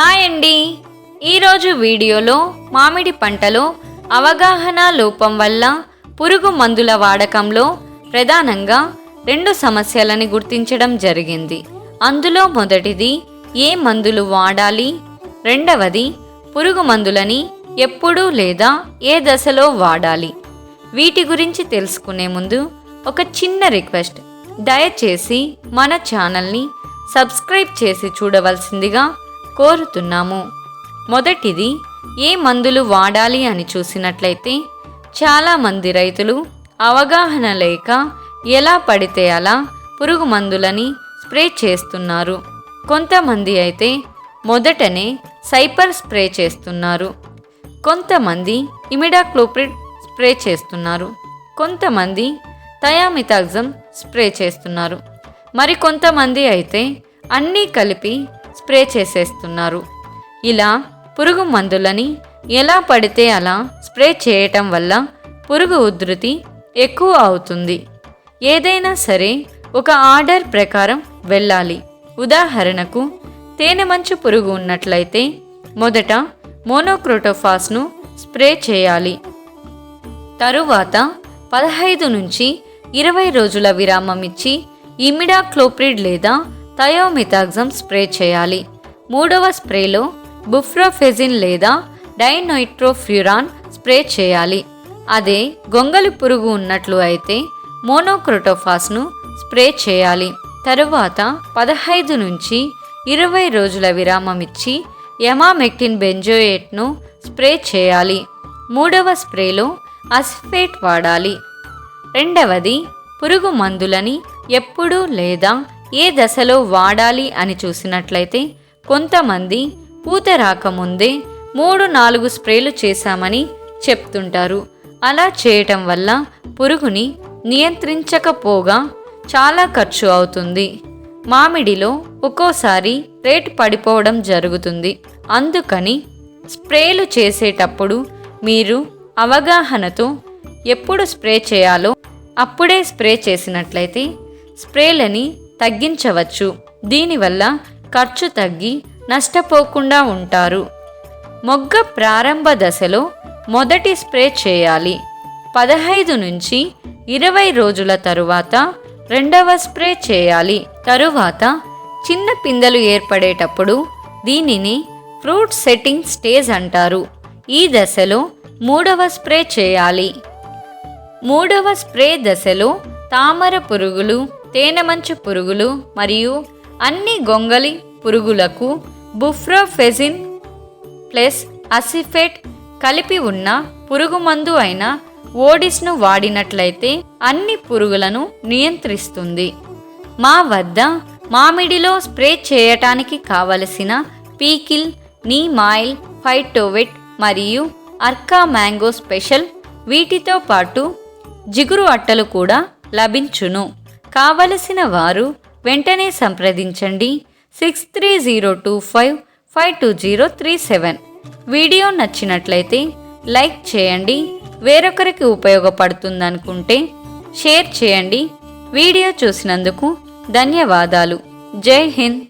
Hi అండి. ఈరోజు వీడియోలో మామిడి పంటలో అవగాహన లోపం వల్ల పురుగు మందుల వాడకంలో ప్రధానంగా రెండు సమస్యలని గుర్తించడం జరిగింది. అందులో మొదటిది ఏ మందులు వాడాలి? రెండవది పురుగు మందులని ఎప్పుడు లేదా ఏ దశలో వాడాలి? వీటి గురించి తెలుసుకునే ముందు ఒక చిన్న రిక్వెస్ట్. దయచేసి మన ఛానల్ని సబ్స్క్రైబ్ చేసి చూడవలసిందిగా కోరుతున్నాము. మొదటిది ఏ మందులు వాడాలి అని చూసినట్లయితే చాలామంది రైతులు అవగాహన లేక ఎలా పడితే అలా పురుగు మందులని స్ప్రే చేస్తున్నారు. కొంతమంది అయితే మొదటనే సైపర్ స్ప్రే చేస్తున్నారు. కొంతమంది ఇమిడాక్లోప్రిడ్ స్ప్రే చేస్తున్నారు. కొంతమంది థయామితాగ్జమ్ స్ప్రే చేస్తున్నారు. మరి కొంతమంది అయితే అన్నీ కలిపి స్ప్రే చేసేస్తున్నారు. ఇలా పురుగు మందులని ఎలా పడితే అలా స్ప్రే చేయటం వల్ల పురుగు ఉధృతి ఎక్కువ అవుతుంది. ఏదైనా సరే ఒక ఆర్డర్ ప్రకారం వెళ్ళాలి. ఉదాహరణకు తేనె మంచు పురుగు ఉన్నట్లయితే మొదట మోనోక్రోటోఫాస్ను స్ప్రే చేయాలి. తరువాత పదహైదు నుంచి ఇరవై రోజుల విరామం ఇచ్చి ఇమిడాక్లోప్రిడ్ లేదా థయోమిథాగ్జమ్ స్ప్రే చేయాలి. మూడవ స్ప్రేలో బుఫ్రోఫెజిన్ లేదా డైనైట్రోఫ్యూరాన్ స్ప్రే చేయాలి. అదే గొంగలి పురుగు ఉన్నట్లు అయితే మోనోక్రోటోఫాస్ను స్ప్రే చేయాలి. తరువాత పదహైదు నుంచి ఇరవై రోజుల విరామం ఇచ్చి ఎమామెక్టిన్ బెంజోయేట్ను స్ప్రే చేయాలి. మూడవ స్ప్రేలో అస్ఫేట్ వాడాలి. రెండవది పురుగు మందులని ఎప్పుడు లేదా ఏ దశలో వాడాలి అని చూసినట్లయితే కొంతమంది పూత రాకముందే మూడు నాలుగు స్ప్రేలు చేశామని చెప్తుంటారు. అలా చేయటం వల్ల పురుగుని నియంత్రించకపోగా చాలా ఖర్చు అవుతుంది. మామిడిలో ఒక్కోసారి రేటు పడిపోవడం జరుగుతుంది. అందుకని స్ప్రేలు చేసేటప్పుడు మీరు అవగాహనతో ఎప్పుడు స్ప్రే చేయాలో అప్పుడే స్ప్రే చేసినట్లయితే స్ప్రేలని తగ్గించవచ్చు. దీనివల్ల ఖర్చు తగ్గి నష్టపోకుండా ఉంటారు. మొగ్గ ప్రారంభ దశలో మొదటి స్ప్రే చేయాలి. పదహైదు నుంచి ఇరవై రోజుల తరువాత రెండవ స్ప్రే చేయాలి. తరువాత చిన్న పిందెలు ఏర్పడేటప్పుడు దీనిని ఫ్రూట్ సెట్టింగ్ స్టేజ్ అంటారు. ఈ దశలో మూడవ స్ప్రే చేయాలి. మూడవ స్ప్రే దశలో తామర పురుగులు తేనెమంచు పురుగులు మరియు అన్ని గొంగలి పురుగులకు బుఫ్రోఫెజిన్ ప్లస్ అసిఫేట్ కలిపి ఉన్న పురుగుమందు అయిన ఓడిస్ను వాడినట్లయితే అన్ని పురుగులను నియంత్రిస్తుంది. మా వద్ద మామిడిలో స్ప్రే చేయటానికి కావలసిన పీకిల్ నీమాయిల్ ఫైటోవెట్ మరియు అర్కా మ్యాంగో స్పెషల్ వీటితో పాటు జిగురు అట్టలు కూడా లభించును. కావలసిన వారు వెంటనే సంప్రదించండి. Six three zero two five five two zero three seven video నచ్చినట్లయితే లైక్ చేయండి. వేరొకరికి ఉపయోగపడుతుందనుకుంటే షేర్ చేయండి. వీడియో చూసినందుకు ధన్యవాదాలు. జై హింద్.